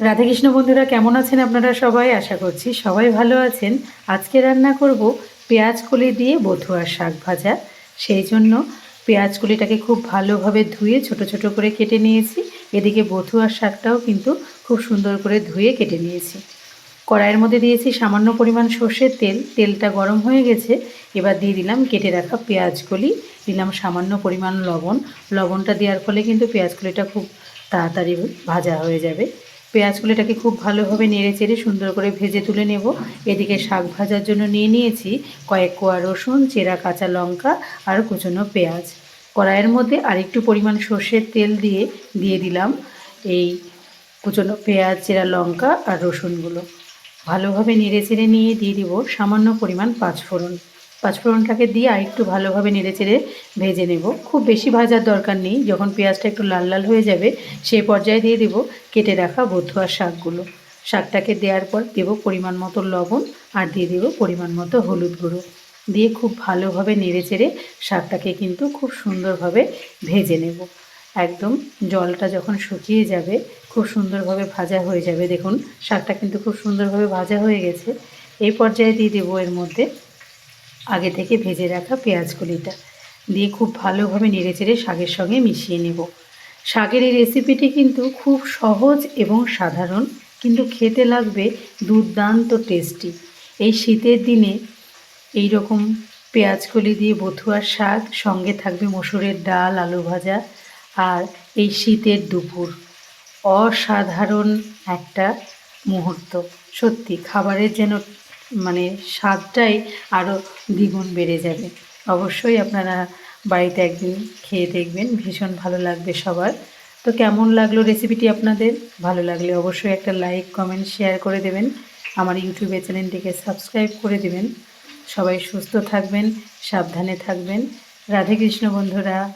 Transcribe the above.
রাধাকৃষ্ণ বন্ধুরা, কেমন আছেন আপনারা সবাই? আশা করছি সবাই ভালো আছেন। আজকে রান্না করব পেঁয়াজ কলি দিয়ে বথুয়ার শাক ভাজা। সেই জন্য পেঁয়াজ কলিটাকে খুব ভালোভাবে ধুয়ে ছোট ছোট করে কেটে নিয়েছি। এদিকে বথুয়ার শাকটাও কিন্তু খুব সুন্দর করে ধুয়ে কেটে নিয়েছি। কড়াইয়ের মধ্যে দিয়েছি সামান্য পরিমাণ সর্ষের তেল। তেলটা গরম হয়ে গেছে। এবার দিয়ে দিলাম কেটে রাখা পেঁয়াজকলি দিলাম সামান্য পরিমাণ লবণ। লবণটা দেওয়ার ফলে কিন্তু পেঁয়াজকলিটা খুব তাড়াতাড়ি ভাজা হয়ে যাবে। পেঁয়াজগুলিটাকে খুব ভালোভাবে নেড়ে চেড়ে সুন্দর করে ভেজে তুলে নেব। এদিকে শাক ভাজার জন্য নিয়ে নিয়েছি কয়েক কোয়া রসুন, চেরা কাঁচা লঙ্কা আর কুচনো পেঁয়াজ। কড়াইয়ের মধ্যে আরেকটু পরিমাণ সর্ষের তেল দিয়ে দিয়ে দিলাম এই কুচনো পেঁয়াজ, চেরা লঙ্কা আর রসুনগুলো। ভালোভাবে নেড়ে চেড়ে নিয়ে দিয়ে দিব সামান্য পরিমাণ পাঁচফোড়ন। পাঁচফোড়নটাকে দিয়ে আরেকটু ভালোভাবে নেড়ে চেড়ে ভেজে নেব। খুব বেশি ভাজার দরকার নেই, যখন পেঁয়াজটা একটু লাল লাল হয়ে যাবে সেই পর্যায়ে দিয়ে দেব কেটে রাখা বথুয়া শাকগুলো। শাকটাকে দেওয়ার পর দেব পরিমাণ মতো লবণ আর দিয়ে দেব পরিমাণ মতো হলুদ গুঁড়ো। দিয়ে খুব ভালোভাবে নেড়ে চেড়ে শাকটাকে কিন্তু খুব সুন্দরভাবে ভেজে নেব। একদম জলটা যখন শুকিয়ে যাবে, খুব সুন্দরভাবে ভাজা হয়ে যাবে। দেখুন, শাকটা কিন্তু খুব সুন্দরভাবে ভাজা হয়ে গেছে। এই পর্যায়ে দিয়ে দেবো এর মধ্যে আগে থেকে ভেজে রাখা পেঁয়াজগুলিটা। দিয়ে খুব ভালোভাবে নেড়েচেড়ে শাকের সঙ্গে মিশিয়ে নেব। শাকের এই রেসিপিটি কিন্তু খুব সহজ এবং সাধারণ, কিন্তু খেতে লাগবে দুর্দান্ত টেস্টি এই শীতের দিনে এই রকম পেঁয়াজকলি দিয়ে বথুয়ার শাক সঙ্গে থাকবে মসুরের ডাল, আলু ভাজা আর এই শীতের দুপুর। অসাধারণ একটা মুহূর্ত। সত্যি, খাবারের যেন মানে স্বাদটাই আরও দ্বিগুণ বেড়ে যাবে। অবশ্যই আপনারা বাড়িতে একদিন খেয়ে দেখবেন, ভীষণ ভালো লাগবে সবার। তো কেমন লাগল রেসিপিটি আপনাদের? ভালো লাগলে অবশ্যই একটা লাইক কমেন্ট শেয়ার করে দেবেন। আমার ইউটিউবের চ্যানেলটিকে সাবস্ক্রাইব করে দেবেন। সবাই সুস্থ থাকবেন, সাবধানে থাকবেন। রাধে কৃষ্ণ বন্ধুরা।